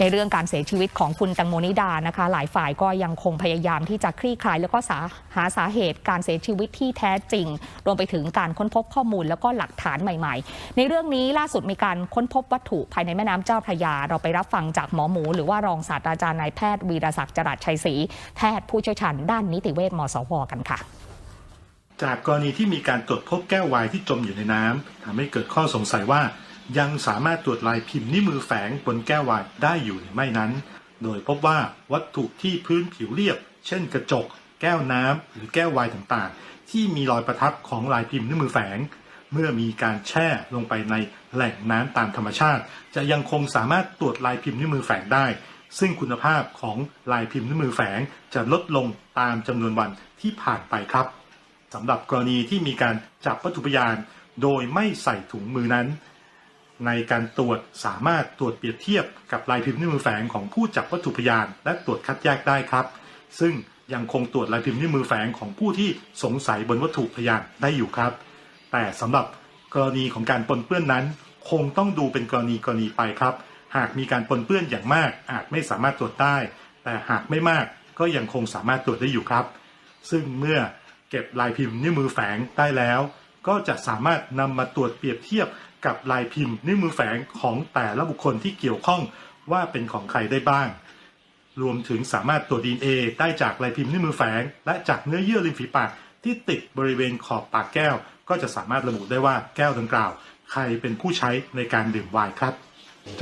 ในเรื่องการเสียชีวิตของคุณแตงโมนิดานะคะ หลายฝ่ายก็ยังคงพยายามที่จะคลี่คลาย แล้วก็สาหาสาเหตุการเสียชีวิตที่แท้จริง รวมไปถึงการค้นพบข้อมูลแล้วก็หลักฐานใหม่ ๆ ในเรื่องนี้ล่าสุดมีการค้นพบวัตถุภายในแม่น้ำเจ้าพระยา เราไปรับฟังจากหมอหมู หรือว่ารองศาสตราจารย์นายแพทย์วีรศักดิ์จรัสชัยศรีแพทย์ผู้เชี่ยวชาญด้านนิติเวชมสวกันค่ะจากกรณีที่มีการตรวจพบแก้ววายที่จมอยู่ในน้ำทำให้เกิดข้อสงสัยว่า ยังสามารถตรวจลายพิมพ์นิ้วมือแฝงบนแก้ววายได้อยู่หรือไม่นั้น โดยพบว่าวัตถุที่พื้นผิวเรียบ เช่นกระจก แก้วน้ำหรือแก้ววายต่างๆ ที่มีรอยประทับของลายพิมพ์นิ้วมือแฝง เมื่อมีการแช่ลงไปในแหล่งน้ำตามธรรมชาติ จะยังคงสามารถตรวจลายพิมพ์นิ้วมือแฝงได้ ซึ่งคุณภาพของลายพิมพ์นิ้วมือแฝงจะลดลงตามจำนวนวันที่ผ่านไปครับสำหรับกรณีที่มีการจับวัตถุพยาน โดยไม่ใส่ถุงมือนั้น ในการตรวจสามารถตรวจเปรียบเทียบกับลายพิมพ์นิ้วมือแฝงของผู้จับวัตถุพยาน และตรวจคัดแยกได้ครับ ซึ่งยังคงตรวจลายพิมพ์นิ้วมือแฝงของผู้ที่สงสัยบนวัตถุพยานได้อยู่ครับ แต่สำหรับกรณีของการปนเปื้อนนั้น คงต้องดูเป็นกรณีกรณีไปครับ หากมีการปนเปื้อนอย่างมาก อาจไม่สามารถตรวจได้ แต่หากไม่มากก็ยังคงสามารถตรวจได้อยู่ครับ ซึ่งเมื่อเก็บลายพิมพ์นิ้วมือแฝงได้แล้ว ก็จะสามารถนำมาตรวจเปรียบเทียบกับลายพิมพ์นิ้วมือแฝงของแต่ละบุคคลที่เกี่ยวข้องว่าเป็นของใครได้บ้าง รวมถึงสามารถตรวจ DNA ได้จากลายพิมพ์นิ้วมือแฝง และจากเนื้อเยื่อริมฝีปากที่ติดบริเวณขอบปากแก้ว ก็จะสามารถระบุได้ว่าแก้วดังกล่าว ใครเป็นผู้ใช้ในการดื่มไวน์ครับ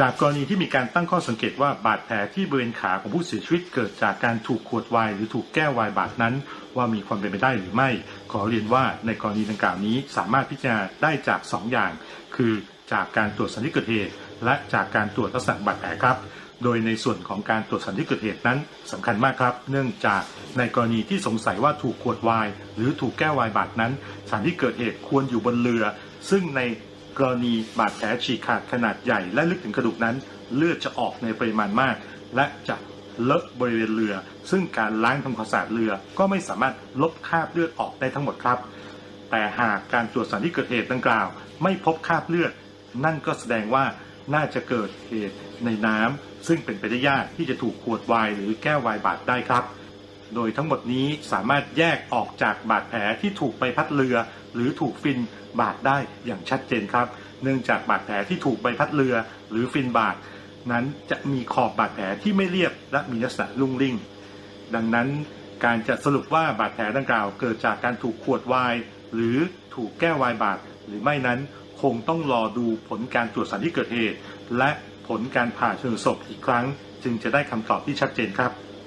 จากกรณีที่มีการตั้งข้อสังเกตว่าบาดแผลที่บริเวณขาของผู้เสียชีวิตเกิดจากการถูกขวดวน์หรือถูกแก้ววน์บาดนั้น ว่ามีความเป็นไปได้หรือไม่ ขอเรียนว่าในกรณีดังกล่าวนี้สามารถพิจารณาได้จาก 2 อย่าง คือจากการตรวจสันนิเกิดเหตุ และจากการตรวจลักษณะบาดแผลครับ โดยในส่วนของการตรวจสันนิเกิดเหตุนั้นสำคัญมากครับ เนื่องจากในกรณีที่สงสัยว่าถูกขวดวน์หรือถูกแก้ววน์บาดนั้นสถานที่เกิดเหตุควรอยู่บนเรือ ซึ่งใน กรณีบาดแผลฉีกขาดขนาดใหญ่ และลึกถึงกระดูกนั้น เลือดจะออกในปริมาณมาก และจะเลอะบริเวณเรือ ซึ่งการล้างทำความสะอาดเรือก็ไม่สามารถลบคราบเลือดออกได้ทั้งหมดครับ แต่หากการตรวจสารที่เกิดเหตุดังกล่าว ไม่พบคราบเลือด นั่นก็แสดงว่าน่าจะเกิดเหตุในน้ำซึ่งเป็นไปได้ยากที่จะถูกขวดวน์หรือแก้ววน์บาดได้ครับ โดยทั้งหมดนี้สามารถแยกออกจากบาดแผลที่ถูกใบพัดเรือ หรือถูกฟินบาดได้อย่างชัดเจนครับ เนื่องจากบาดแผลที่ถูกใบพัดเรือ หรือฟินบาดนั้นจะมีขอบบาดแผลที่ไม่เรียบและมีลักษณะลุ่งลิ่ง ดังนั้นการจะสรุปว่าบาดแผลดังกล่าว เกิดจากการถูกขวดวน์หรือถูกแก้ววน์บาดหรือไม่นั้นคงต้องรอดูผลการตรวจสารที่เกิดเหตุ และผลการผ่าชนศพอีกครั้ง จึงจะได้คำตอบที่ชัดเจนครับ